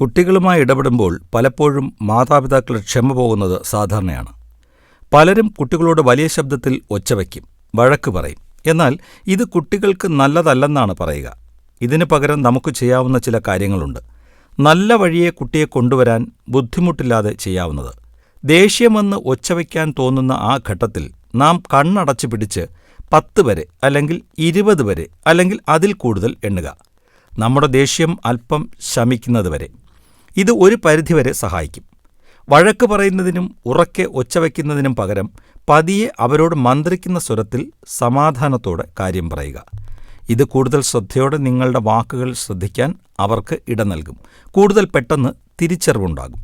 കുട്ടികളുമായി ഇടപെടുമ്പോൾ പലപ്പോഴും മാതാപിതാക്കളുടെ ക്ഷമ പോകുന്നത് സാധാരണയാണ്. പലരും കുട്ടികളോട് വലിയ ശബ്ദത്തിൽ ഒച്ചവയ്ക്കും വഴക്ക് പറയും. എന്നാൽ ഇത് കുട്ടികൾക്ക് നല്ലതല്ലെന്നാണ് പറയുക. ഇതിനു പകരം നമുക്ക് ചെയ്യാവുന്ന ചില കാര്യങ്ങളുണ്ട്. നല്ല വഴിയെ കുട്ടിയെ കൊണ്ടുവരാൻ ബുദ്ധിമുട്ടില്ലാതെ ചെയ്യാവുന്നത്. ദേഷ്യമെന്ന് ഒച്ചവയ്ക്കാൻ തോന്നുന്ന ആ ഘട്ടത്തിൽ നാം കണ്ണടച്ചു പിടിച്ച് പത്ത് വരെ അല്ലെങ്കിൽ ഇരുപത് വരെ അല്ലെങ്കിൽ അതിൽ കൂടുതൽ എണ്ണുക. നമ്മുടെ ദേഷ്യം അല്പം ശമിക്കുന്നതുവരെ. ഇത് ഒരു പരിധിവരെ സഹായിക്കും. വഴക്ക് പറയുന്നതിനും ഉറക്കെ ഒച്ചവയ്ക്കുന്നതിനും പകരം പതിയെ അവരോട് മന്ത്രിക്കുന്ന സ്വരത്തിൽ സമാധാനത്തോടെ കാര്യം പറയുക. ഇത് കൂടുതൽ ശ്രദ്ധയോടെ നിങ്ങളുടെ വാക്കുകൾ ശ്രദ്ധിക്കാൻ അവർക്ക് ഇട നൽകും. കൂടുതൽ പെട്ടെന്ന് തിരിച്ചറിവുണ്ടാകും.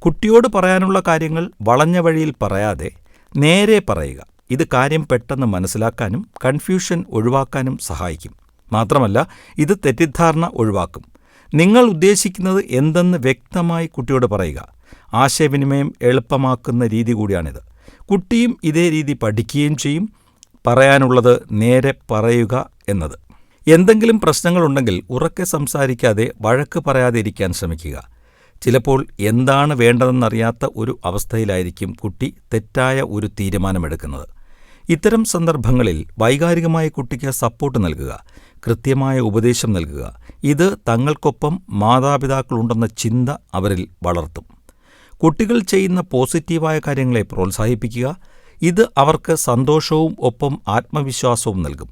കുട്ടിയോട് പറയാനുള്ള കാര്യങ്ങൾ വളഞ്ഞ വഴിയിൽ പറയാതെ നേരെ പറയുക. ഇത് കാര്യം പെട്ടെന്ന് മനസ്സിലാക്കാനും കൺഫ്യൂഷൻ ഒഴിവാക്കാനും സഹായിക്കും. മാത്രമല്ല ഇത് തെറ്റിദ്ധാരണ ഒഴിവാക്കും. നിങ്ങൾ ഉദ്ദേശിക്കുന്നത് എന്തെന്ന് വ്യക്തമായി കുട്ടിയോട് പറയുക. ആശയവിനിമയം എളുപ്പമാക്കുന്ന രീതി കൂടിയാണിത്. കുട്ടിയും ഇതേ രീതി പഠിക്കുകയും ചെയ്യും. പറയാനുള്ളത് നേരെ പറയുക എന്നത്. എന്തെങ്കിലും പ്രശ്നങ്ങളുണ്ടെങ്കിൽ ഉറക്കെ സംസാരിക്കാതെ വഴക്ക് പറയാതെ ഇരിക്കാൻ ശ്രമിക്കുക. ചിലപ്പോൾ എന്താണ് വേണ്ടതെന്നറിയാത്ത ഒരു അവസ്ഥയിലായിരിക്കും കുട്ടി തെറ്റായ ഒരു തീരുമാനമെടുക്കുന്നത്. ഇത്തരം സന്ദർഭങ്ങളിൽ വൈകാരികമായ കുട്ടിക്ക് സപ്പോർട്ട് നൽകുക കൃത്യമായ ഉപദേശം നൽകുക. ഇത് തങ്ങൾക്കൊപ്പം മാതാപിതാക്കളുണ്ടെന്ന ചിന്ത അവരിൽ വളർത്തും. കുട്ടികൾ ചെയ്യുന്ന പോസിറ്റീവായ കാര്യങ്ങളെ പ്രോത്സാഹിപ്പിക്കുക ഇത് അവർക്ക് സന്തോഷവും ഒപ്പം ആത്മവിശ്വാസവും നൽകും.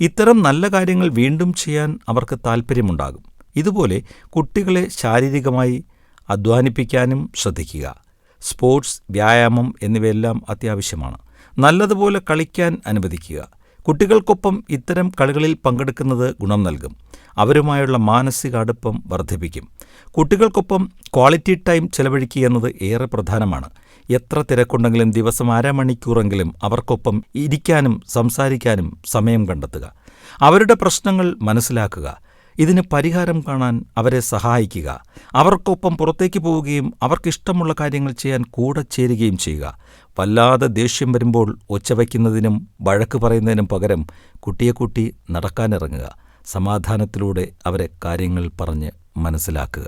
ഇത്തരം നല്ല കാര്യങ്ങൾ വീണ്ടും ചെയ്യാൻ അവർക്ക് താൽപ്പര്യമുണ്ടാകും. ഇതുപോലെ കുട്ടികളെ ശാരീരികമായി അധ്വാനിപ്പിക്കാനും ശ്രദ്ധിക്കുക. സ്പോർട്സ് വ്യായാമം എന്നിവയെല്ലാം അത്യാവശ്യമാണ്. നല്ലതുപോലെ കളിക്കാൻ അനുവദിക്കുക. കുട്ടികൾക്കൊപ്പം ഇത്തരം കളികളിൽ പങ്കെടുക്കുന്നത് ഗുണം നൽകും. അവരുമായുള്ള മാനസിക അടുപ്പം വർദ്ധിപ്പിക്കും. കുട്ടികൾക്കൊപ്പം ക്വാളിറ്റി ടൈം ചെലവഴിക്കുക എന്നത് ഏറെ പ്രധാനമാണ്. എത്ര തിരക്കുണ്ടെങ്കിലും ദിവസം അരമണിക്കൂറെങ്കിലും അവർക്കൊപ്പം ഇരിക്കാനും സംസാരിക്കാനും സമയം കണ്ടെത്തുക. അവരുടെ പ്രശ്നങ്ങൾ മനസ്സിലാക്കുക. ഇതിന് പരിഹാരം കാണാൻ അവരെ സഹായിക്കുക. അവർക്കൊപ്പം പുറത്തേക്ക് പോവുകയും അവർക്കിഷ്ടമുള്ള കാര്യങ്ങൾ ചെയ്യാൻ കൂടെ ചേരുകയും ചെയ്യുക. വല്ലാതെ ദേഷ്യം വരുമ്പോൾ ഒച്ചവയ്ക്കുന്നതിനും വഴക്ക് പറയുന്നതിനും പകരം കുട്ടിയെ കൂട്ടി നടക്കാനിറങ്ങുക. സമാധാനത്തിലൂടെ അവരെ കാര്യങ്ങൾ പറഞ്ഞ് മനസ്സിലാക്കുക.